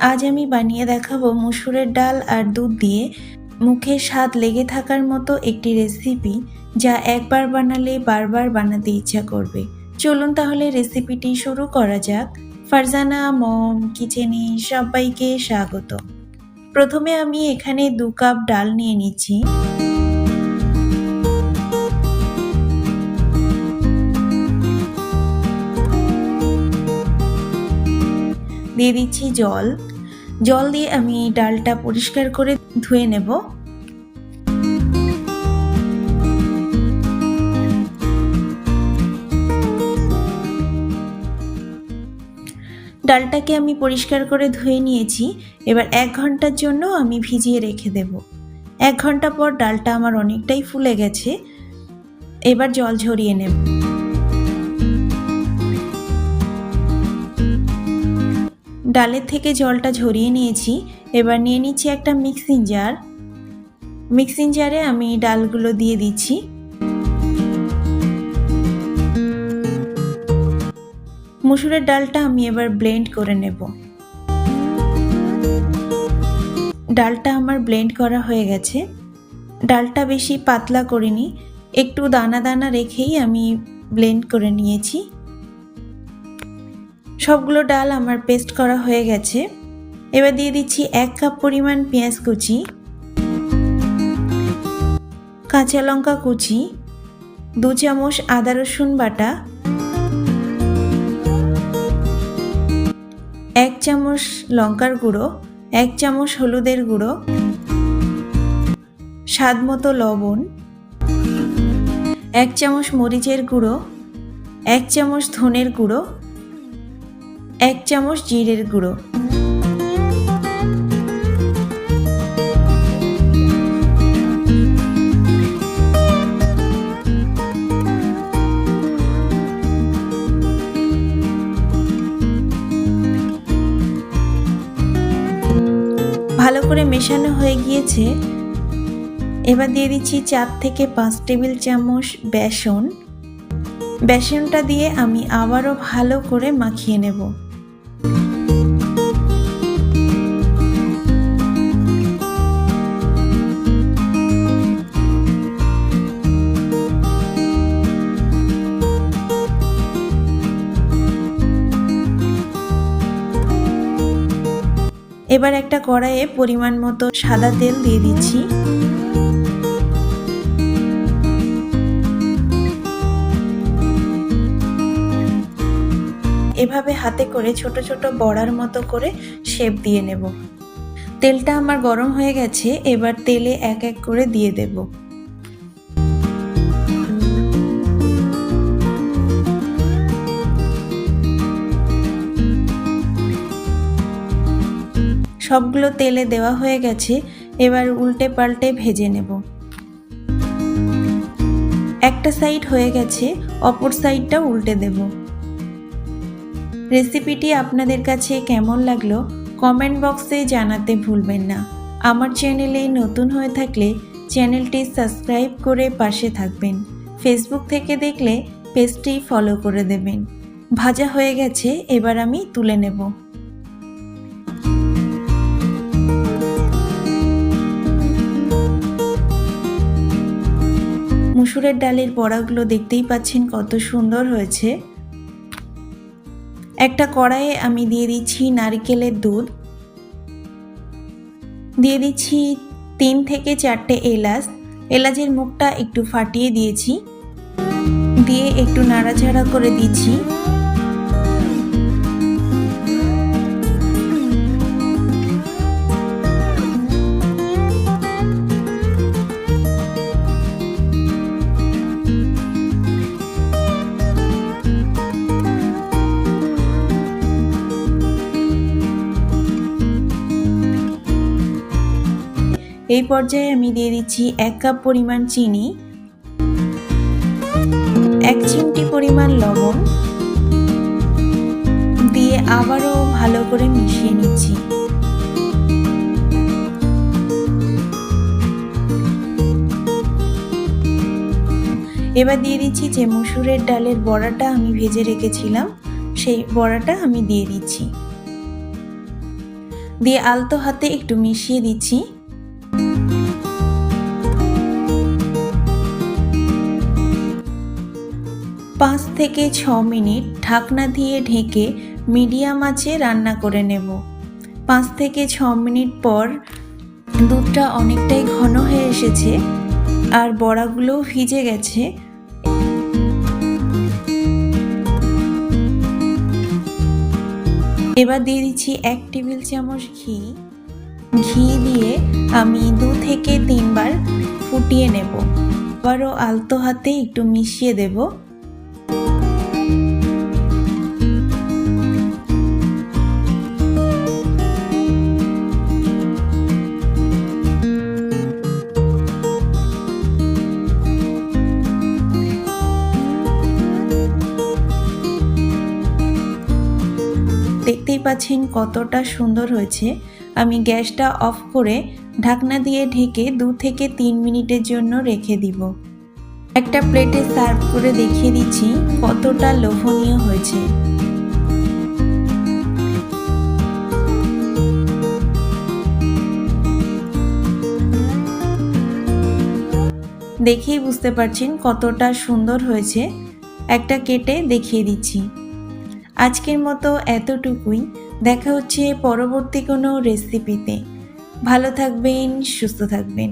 আজ আমি বানিয়ে দেখাবো মুসুরের ডাল আর দুধ দিয়ে মুখে স্বাদ লেগে থাকার মতো একটি রেসিপি যা একবার বানালে বারবার বানাতে ইচ্ছা করবে। চলুন তাহলে রেসিপিটি শুরু করা যাক। ফারজানা, মম, কিচেনে সবাইকে স্বাগত। প্রথমে আমি এখানে দু কাপ ডাল নিয়ে নিচ্ছি। দিয়ে দিচ্ছি জল। জল দিয়ে আমি ডালটা পরিষ্কার করে ধুয়ে নেব। ডালটাকে আমি পরিষ্কার করে ধুয়ে নিয়েছি। এবার এক ঘণ্টার জন্য আমি ভিজিয়ে রেখে দেব। এক ঘণ্টা পর ডালটা আমার অনেকটাই ফুলে গেছে। এবার জল ঝরিয়ে নেব। ডালের থেকে জলটা ঝরিয়ে নিয়েছি। এবার নিয়ে নিচ্ছি একটা মিক্সিং জার মিক্সিং জারে আমি ডালগুলো দিয়ে দিচ্ছি। মুসুরের ডালটা আমি এবার ব্লেন্ড করে নেব। ডালটা আমার ব্লেন্ড করা হয়ে গেছে। ডালটা বেশি পাতলা করিনি। একটু দানা দানা রেখেই আমি ব্লেন্ড করে নিয়েছি। সবগুলো ডাল আমার পেস্ট করা হয়ে গেছে। এবার দিয়ে দিচ্ছি এক কাপ পরিমাণ পেঁয়াজ কুচি, কাঁচা লঙ্কা কুচি, দু চামচ আদা রসুন বাটা, এক চামচ লঙ্কার গুঁড়ো, এক চামচ হলুদের গুঁড়ো, স্বাদ মতো লবণ, এক চামচ মরিচের গুঁড়ো, এক চামচ ধনের গুঁড়ো এক চামচ জিরের গুঁড়ো। ভালো করে মেশানো হয়ে গিয়েছে। এবার দিয়ে দিচ্ছি চার থেকে পাঁচ টেবিল চামচ বেসন। বেসনটা দিয়ে আমি আবারও ভালো করে মাখিয়ে নেব। এবার একটা কড়াইয়ে পরিমাণ মতো সাদা তেল দিয়ে দিচ্ছি। এভাবে হাতে করে ছোট ছোট বড়ার মতো করে শেপ দিয়ে নেব। তেলটা আমার গরম হয়ে গেছে, এবার তেলে এক এক করে দিয়ে দেব। সবগুলো তেলে দেওয়া হয়ে গেছে, এবার উল্টে পাল্টে ভেজে নেব। একটা সাইড হয়ে গেছে, অপর সাইডটা উল্টে দেব। রেসিপিটি আপনাদের কাছে কেমন লাগল, কমেন্ট বক্সে জানাতে ভুলবেন না। আমার চ্যানেলে নতুন হয়ে থাকলে চ্যানেলটি সাবস্ক্রাইব করে পাশে থাকবেন। ফেসবুক থেকে দেখলে পেজটি ফলো করে দেবেন। ভাজা হয়ে গেছে, এবার আমি তুলে নেব। মুসুরের ডালের বড়াগুলো দেখতেই পাচ্ছেন কত সুন্দর হয়েছে। একটা কড়াইয়ে আমি দিয়ে দিচ্ছি নারকেলের দুধ। দিয়ে দিচ্ছি তিন থেকে চারটে এলাচ। এলাচের মুখটা একটু ফাটিয়ে দিয়েছি। দিয়ে একটু নাড়াচাড়া করে দিচ্ছি। এই পর্যায়ে আমি দিয়ে দিচ্ছি এক কাপ পরিমাণ চিনি, এক চিমটি পরিমাণ লবণ দিয়ে আবারও ভালো করে মিশিয়ে নিচ্ছি। এবার দিয়ে দিচ্ছি যে মুসুরের ডালের বড়াটা আমি ভেজে রেখেছিলাম, সেই বড়াটা আমি দিয়ে দিচ্ছি। দিয়ে আলতো হাতে একটু মিশিয়ে দিচ্ছি। পাঁচ থেকে ছ মিনিট ঢাকনা দিয়ে ঢেকে মিডিয়াম আঁচে রান্না করে নেব। পাঁচ থেকে ছ মিনিট পর দুধটা অনেকটাই ঘন হয়ে এসেছে আর বড়াগুলোও ভিজে গেছে। এবার দিয়ে দিচ্ছি এক টেবিল চামচ ঘি। ঘি দিয়ে আমি দু থেকে তিনবার ফুটিয়ে নেব। আবারও আলতো হাতে একটু মিশিয়ে দেব। দেখতেই পাচ্ছেন কতটা সুন্দর হয়েছে। আমি গ্যাসটা অফ করে ঢাকনা দিয়ে ঢেকে দু থেকে তিন মিনিটের জন্য রেখে দিব। একটা প্লেটে সার্ভ করে দেখিয়ে দিচ্ছি কতটা লোভনীয় হয়েছে। দেখেই বুঝতে পারছেন কতটা সুন্দর হয়েছে। একটা কেটে দেখিয়ে দিচ্ছি। আজকের মতো এতটুকুই। দেখা হচ্ছে পরবর্তী কোনো রেসিপিতে ভালো থাকবেন সুস্থ থাকবেন।